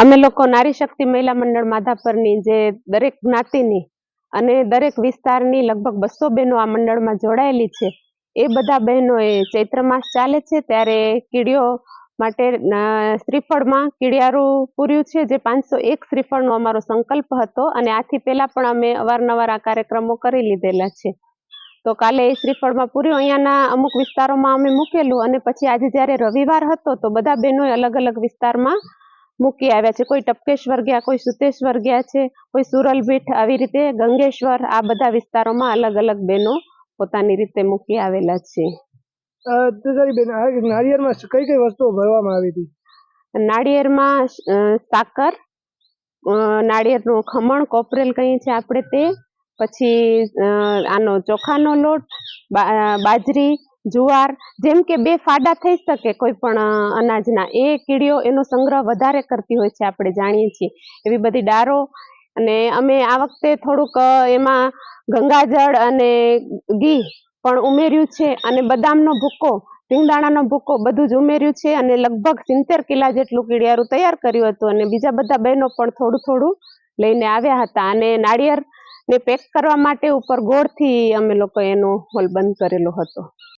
અમે લોકો નારી શક્તિ મહિલા મંડળ માધાપરની જે દરેક જ્ઞાતિની અને દરેક વિસ્તારની લગભગ બસો બહેનો આ મંડળમાં જોડાયેલી છે. એ બધા બહેનોએ ચૈત્ર માસ ચાલે છે ત્યારે કીડીઓ માટે શ્રીફળમાં કીડિયારું પૂર્યું છે જે પાંચસો એક શ્રીફળનો અમારો સંકલ્પ હતો અને આથી પહેલા પણ અમે અવારનવાર આ કાર્યક્રમો કરી લીધેલા છે. તો કાલે એ શ્રીફળમાં પૂર્યું. અહીંયાના અમુક વિસ્તારોમાં અમે મૂકેલું અને પછી આજે જ્યારે રવિવાર હતો તો બધા બહેનોએ અલગ અલગ વિસ્તારમાં મૂકી આવ્યા છે. કોઈ ટપકેશ્વર ગયા કોઈ સુતેશ્વર ગયા છે કોઈ સુરલભીઠ આવી રીતે ગંગેશ્વર આ બધા વિસ્તારોમાં અલગ અલગ બહેનો પોતાની રીતે મૂકી આવેલા છે. બેન આ કઈ કઈ વસ્તુઓ ભરવામાં આવી હતી? નાળિયેરમાં સાકર નાળિયેરનું ખમણ કોપરેલ કહીએ છીએ આપણે તે પછી આનો ચોખાનો લોટ બાજરી જુવાર, જેમ કે બે ફાડા થઈ શકે કોઈ પણ અનાજના. એ કીડીઓ એનો સંગ્રહ વધારે કરતી હોય છે આપણે જાણીએ છીએ. એવી બધી ડારો અને અમે આ વખતે થોડુંક એમાં ગંગાજળ અને ઘી પણ ઉમેર્યું છે અને બદામનો ભૂકો સિંગદાણાનો ભૂકો બધું જ ઉમેર્યું છે અને લગભગ સિત્તેર કિલા જેટલું કીડિયારું તૈયાર કર્યું હતું અને બીજા બધા બહેનો પણ થોડું થોડું લઈને આવ્યા હતા અને નાળિયેર ને પેક કરવા માટે ઉપર ગોળથી અમે લોકો એનો હોલ બંધ કરેલો હતો.